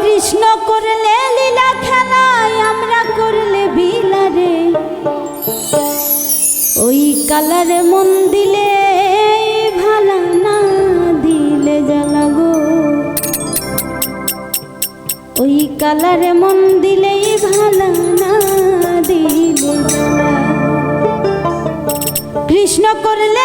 কৃষ্ণ করলে লীলা খেলায়, আমরা করলে বিলারে। ওই কালার মন দিলে ভালা না দিলে জ্বালা গো। ওই কালার মন দিলেই ভালা না দিলে কৃষ্ণ করলে